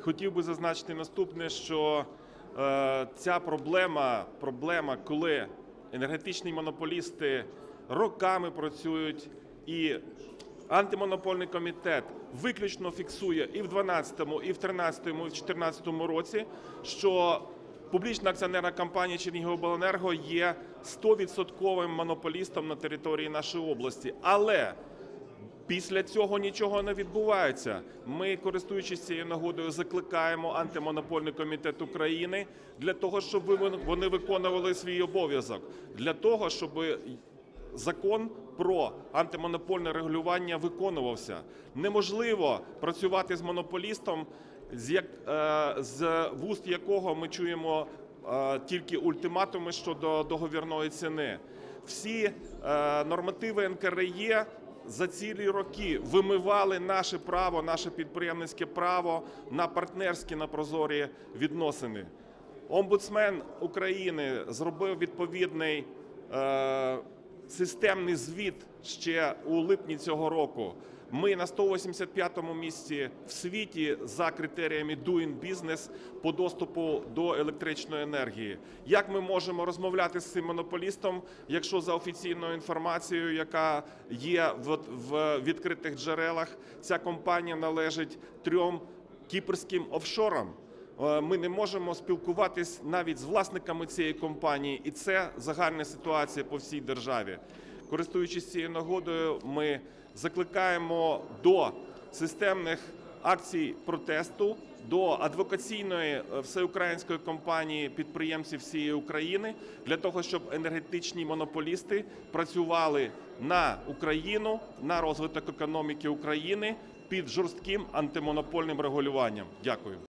хотів би зазначити наступне, що е, ця проблема, проблема, коли енергетичні монополісти роками працюють і антимонопольний комітет виключно фіксує і в 12-му, і в 13-му, і в 14-му році, що публічна акціонерна компанія Чернігівобленерго є 100% монополістом на території нашої області. Але Після цього нічого не відбувається. Ми, користуючись цією нагодою, закликаємо антимонопольний комітет України для того, щоб вони виконували свій обов'язок, для того, щоб закон про антимонопольне регулювання виконувався. Неможливо працювати з монополістом, з е, вуст якого ми чуємо е, тільки ультиматуми щодо договірної ціни. Всі е, нормативи НКРЄ за цілі роки вимивали наше право, наше підприємницьке право на партнерські на прозорі відносини. Омбудсмен України зробив відповідний е, системний звіт ще у липні цього року. Ми на 185-му місці в світі за критеріями Doing Business по доступу до електричної енергії. Як ми можемо розмовляти з цим монополістом, якщо за офіційною інформацією, яка є в, відкритих джерелах, ця компанія належить трьом кіпрським офшорам? Е, Ми не можемо спілкуватись навіть з власниками цієї компанії, і це загальна ситуація по всій державі. Користуючись цією нагодою, ми закликаємо до системних акцій протесту, до адвокаційної е, всеукраїнської компанії підприємців всієї України для того, щоб енергетичні монополісти працювали на Україну, на розвиток економіки України під жорстким антимонопольним регулюванням. Дякую.